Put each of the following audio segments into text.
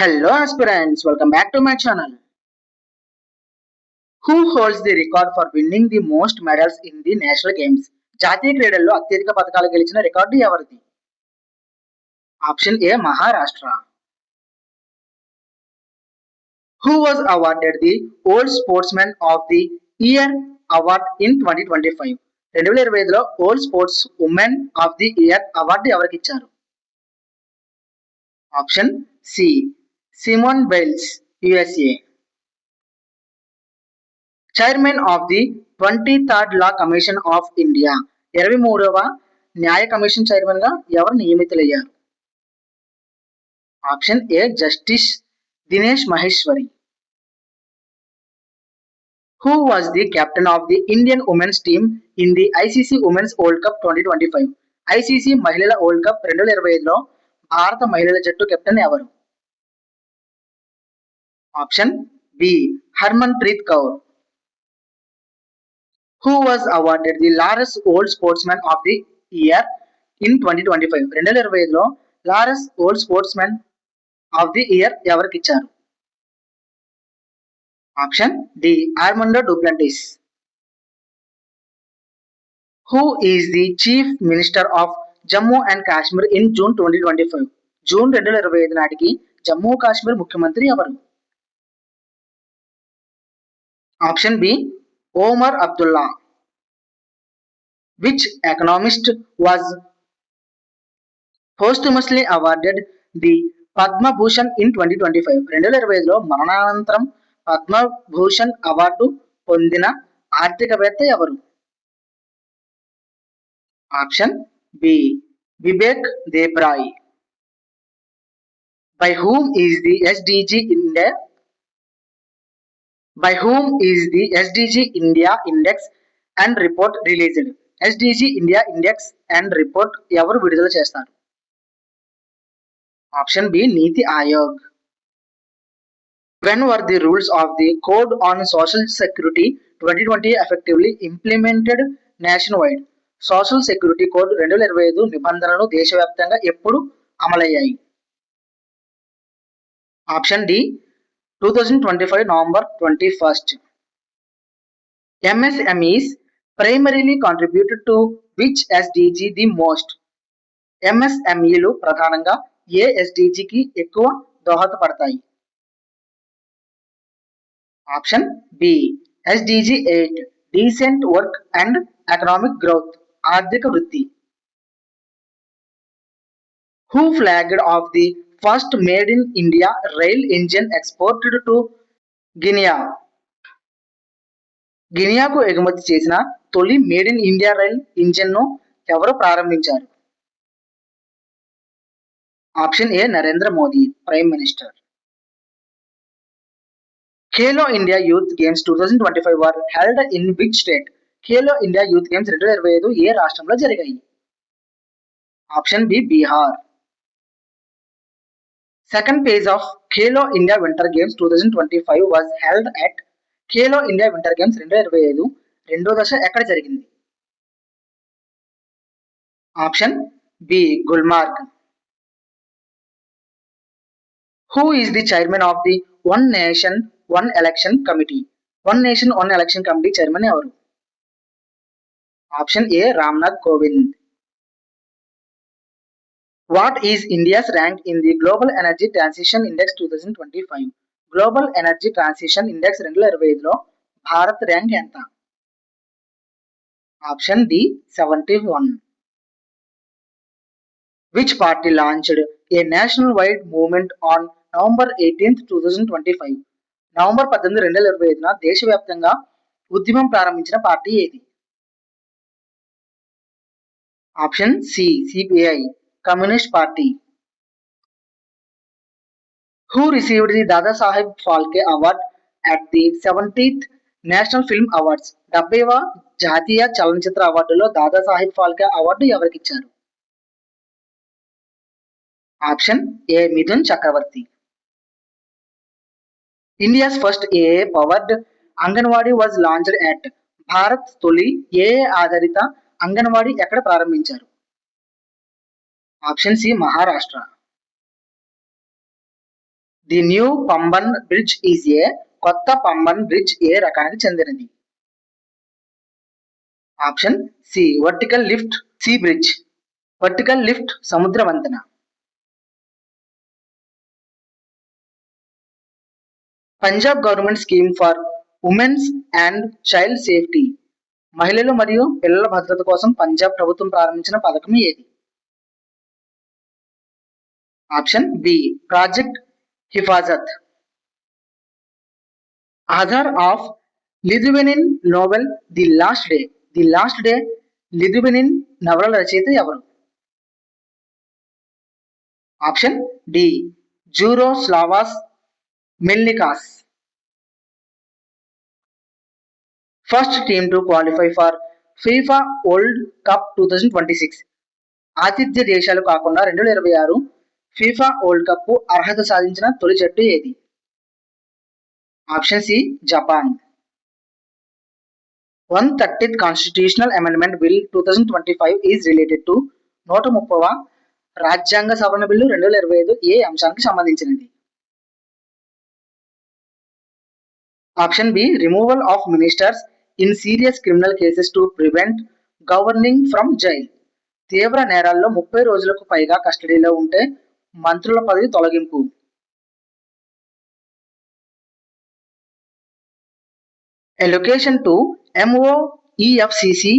Hello aspirants welcome back to my channel who holds the record for winning the most medals in the national games జాతీయ క్రీడల్లో అత్యధిక పథకాలు గెలిచిన record ఎవరిది? Option A Maharashtra. Who was awarded the world sports men of the year award in twenty twenty five రెండు వేల ఇరవై ఐదులో world sports women of the year award ఎవరికి ఇచ్చారు? Option C Simone Biles USA chairman of the twenty third law commission of India ఇరవై మూడవ న్యాయ commission చైర్మన్గా ఎవరు నియమితులయ్యారు? Option A justice Dinesh Maheshwari who was the captain of the Indian women's team in the ICC women's world cup twenty twenty five ICC మహిళల world cup రెండు వేల ఇరవై ఐదులో భారత మహిళల జట్టు కెప్టెన్ ఎవరు? Option B Harmanpreet Kaur who was awarded the Laureus world sports man of the year in twenty twenty five రెండు వేల ఇరవై ఐదులో Laureus world sports man of the year ఎవరికి ఇచ్చారు? Option D Armando Duplantis who is the chief minister of Jammu and Kashmir in June twenty twenty five June రెండు వేల ఇరవై ఐదు నాటికి జమ్మూ కాశ్మీర్ ముఖ్యమంత్రి ఎవరు? Option B Omar Abdullah. Which economist was posthumously awarded the Padma Bhushan in twenty twenty five రెండు వేల ఇరవై ఐదులో మరణానంతరం పద్మభూషణ్ అవార్డు పొందిన ఆర్థికవేత్త ఎవరు? Option B Vivek Debroy by whom is the SDG India by whom is the SDG India Index and report released? SDG India Index and report ఎవరు విడుదల చేస్తారు? Option B Niti Aayog when were the rules of the code on social security twenty twenty effectively implemented nationwide social security code రెండు వేల ఇరవై ఐదు నిబంధనలు దేశవ్యాప్తంగా ఎప్పుడు అమలయ్యాయి? Option D two thousand twenty five November twenty first MSMEs primarily contributed to which SDG the most? ఎంఎస్ఎంఈలు ప్రధానంగా ఏ ఎస్డిజికి ఎక్కువ దోహదపడతాయి? Option B SDG eight decent work and economic growth ఆర్థిక వృద్ధి who flagged off the first made in India rail engine exported to Guinea గినియాకు ఎగుమతి చేసిన తొలి మేడ్ ఇన్ ఇండియా రైల్ ఇంజిన్ను ఎవరు ప్రారంభించారు? Option A Narendra Modi prime minister Khelo India youth games two thousand twenty five were held in which state Khelo India youth games రెండు వేల ఇరవై ఐదు ఏ రాష్ట్రంలో జరిగాయి? Option B Bihar second phase of Khelo India winter games two thousand twenty five was held at Khelo India winter games రెండు వేల ఇరవై ఐదు రెండో దశ ఎక్కడ జరిగింది? Option B Gulmarg who is the chairman of the one nation one election committee one nation one election committee chairman ఎవరు? Option A Ramnath Kovind what is India's rank in the global energy transition index two thousand twenty five global energy transition index రెండు వేల ఇరవై ఐదులో Bharat rank ఎంత? Option D seventy one which party launched a national wide movement on November eighteenth two thousand twenty five November పద్దెనిమిది రెండు వేల ఇరవై ఐదున దేశవ్యాప్తంగా ఉద్యమం ప్రారంభించిన పార్టీ ఏది? Option C CPI communist party. Who received the Dada Saheb Phalke award at the seventieth national film awards డెబ్బైవ జాతీయ చలనచిత్ర అవార్డులో దాదా సాహెబ్ ఫాల్కే అవార్డు ఎవరికి ఇచ్చారు? Option A Mithun Chakraborty India's first AI powered anganwadi was launched at Bharat తొలి AI ఆధారిత అంగన్వాడీ ఎక్కడ ప్రారంభించారు? Option C Maharashtra. The new Pamban bridge is a కొత్త పంబన్ బ్రిడ్జ్ ఏ రకానికి చెందినది. Option C vertical lift sea bridge vertical lift సముద్ర వంతెన. Punjab government scheme for women's and child safety మహిళలు మరియు పిల్లల భద్రత కోసం పంజాబ్ ప్రభుత్వం ప్రారంభించిన పథకం ఏది? Option B project Hifazat. Author of Lithuanian novel the last day the last day Lithuanian నవల రచయిత ఎవరు? Option D Jaroslavas Melnikas first team to qualify for FIFA world cup two thousand twenty six ఆతిథ్య దేశాలు కాకుండా రెండు వేల ఇరవై ఆరు ఫీఫా వరల్డ్ కప్ అర్హత సాధించిన తొలి జట్టు ఏది? Option C Japan. One thirtieth constitutional amendment bill two thousand twenty five is related to నూట ముప్పవ రాజ్యాంగ సవరణ బిల్లు రెండు వేల ఇరవై ఐదు ఏ అంశానికి సంబంధించినది? Option B removal of ministers in serious criminal cases to prevent governing from jail తీవ్ర నేరాల్లో ముప్పై రోజులకు పైగా కస్టడీలో ఉంటే మంత్రుల పదవి తొలగింపు. Allocation to MoEFCC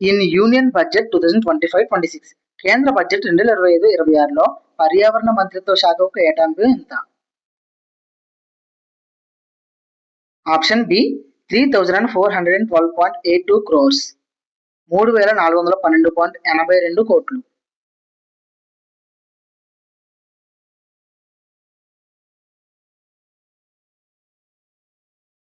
in union budget two thousand twenty five twenty six కేంద్ర బడ్జెట్ రెండు వేల ఇరవై ఐదు ఇరవై ఆరులో పర్యావరణ మంత్రిత్వ శాఖకు కేటాయింపు ఎంత? Option B three thousand and four hundred and twelve point eight two crores మూడు వేల నాలుగు వందల పన్నెండు పాయింట్ ఎనభై రెండు కోట్లు.